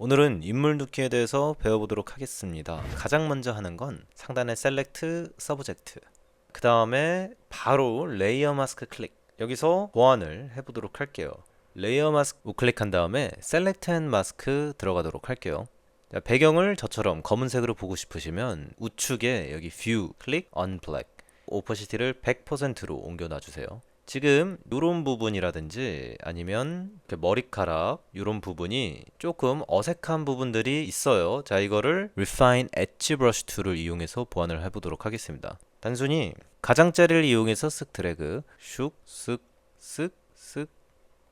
오늘은 인물 눕기에 대해서 배워보도록 하겠습니다. 가장 먼저 하는 건 상단의 셀렉트 서브젝트 그 다음에 바로 레이어 마스크 클릭 여기서 보완을 해보도록 할게요. 레이어 마스크 우클릭한 다음에 셀렉트 앤 마스크 들어가도록 할게요. 자, 배경을 저처럼 검은색으로 보고 싶으시면 우측에 여기 뷰 클릭 on black 오퍼시티를 100%로 옮겨 놔 주세요. 지금 이런 부분이라든지 아니면 머리카락 이런 부분이 조금 어색한 부분들이 있어요. 자 이거를 Refine Edge Brush 툴을 이용해서 보완을 해보도록 하겠습니다. 단순히 가장자리를 이용해서 쓱 드래그 슉, 쓱, 쓱, 쓱,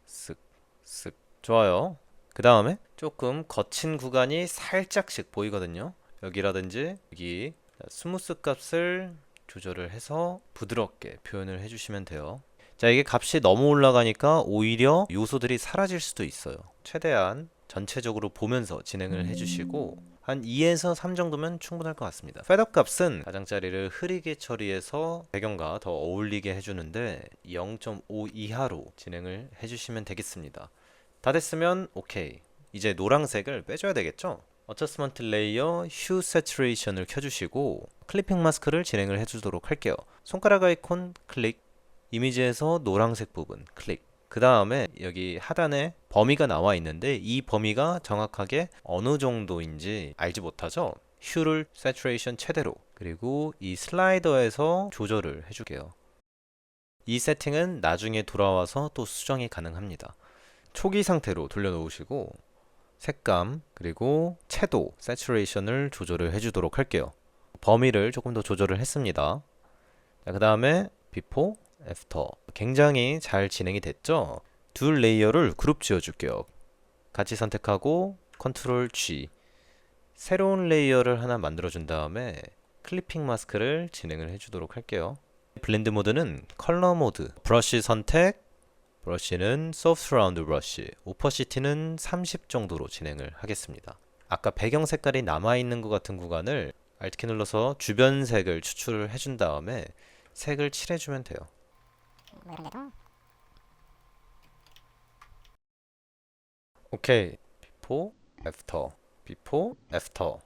쓱, 쓱 좋아요. 그 다음에 조금 거친 구간이 살짝씩 보이거든요. 여기라든지 여기 스무스 값을 조절을 해서 부드럽게 표현을 해주시면 돼요. 자, 이게 값이 너무 올라가니까 오히려 요소들이 사라질 수도 있어요. 최대한 전체적으로 보면서 진행을 해주시고 한 2에서 3 정도면 충분할 것 같습니다. 셋업 값은 가장자리를 흐리게 처리해서 배경과 더 어울리게 해주는데 0.5 이하로 진행을 해주시면 되겠습니다. 다 됐으면 오케이. 이제 노란색을 빼줘야 되겠죠? 어처스먼트 레이어 휴 세츄레이션을 켜주시고 클리핑 마스크를 진행을 해주도록 할게요. 손가락 아이콘 클릭, 이미지에서 노란색 부분 클릭. 그 다음에 여기 하단에 범위가 나와 있는데 이 범위가 정확하게 어느 정도인지 알지 못하죠? 휴를 세츄레이션 최대로 그리고 이 슬라이더에서 조절을 해줄게요. 이 세팅은 나중에 돌아와서 또 수정이 가능합니다. 초기 상태로 돌려놓으시고 색감 그리고 채도 세츄레이션을 조절을 해주도록 할게요. 범위를 조금 더 조절을 했습니다. 그 다음에 비포, 애프터 굉장히 잘 진행이 됐죠? 두 레이어를 그룹 지어줄게요. 같이 선택하고 컨트롤 G 새로운 레이어를 하나 만들어 준 다음에 클리핑 마스크를 진행을 해주도록 할게요. 블렌드 모드는 컬러 모드, 브러쉬 선택, 브러쉬는 소프트 라운드 브러쉬, 오퍼시티는 30 정도로 진행을 하겠습니다. 아까 배경 색깔이 남아있는 것 같은 구간을 Alt키 눌러서 주변 색을 추출을 해준 다음에 색을 칠해주면 돼요. 뭐 이런 데도 오케이. 비포, 애프터, 비포, 애프터.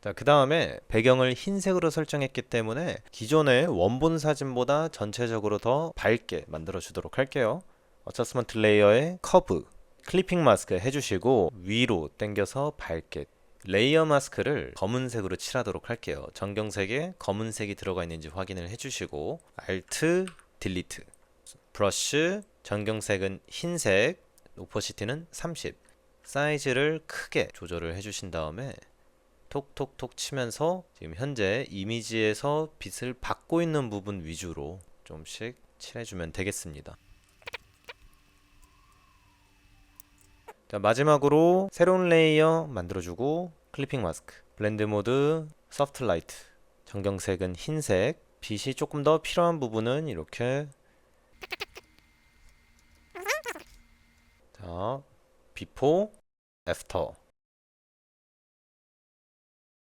자, 그 다음에 배경을 흰색으로 설정했기 때문에 기존의 원본 사진보다 전체적으로 더 밝게 만들어 주도록 할게요. 어처스먼트 레이어의 커브, 클리핑 마스크 해주시고 위로 당겨서 밝게 레이어 마스크를 검은색으로 칠하도록 할게요. 전경색에 검은색이 들어가 있는지 확인을 해주시고 Alt, Delete 브러쉬 전경색은 흰색 오퍼시티는 30 사이즈를 크게 조절을 해주신 다음에 톡톡톡 치면서 지금 현재 이미지에서 빛을 받고 있는 부분 위주로 좀씩 칠해주면 되겠습니다. 자 마지막으로 새로운 레이어 만들어주고 클리핑 마스크. 블렌드 모드 소프트 라이트. 전경색은 흰색. 빛이 조금 더 필요한 부분은 이렇게 자 비포 애프터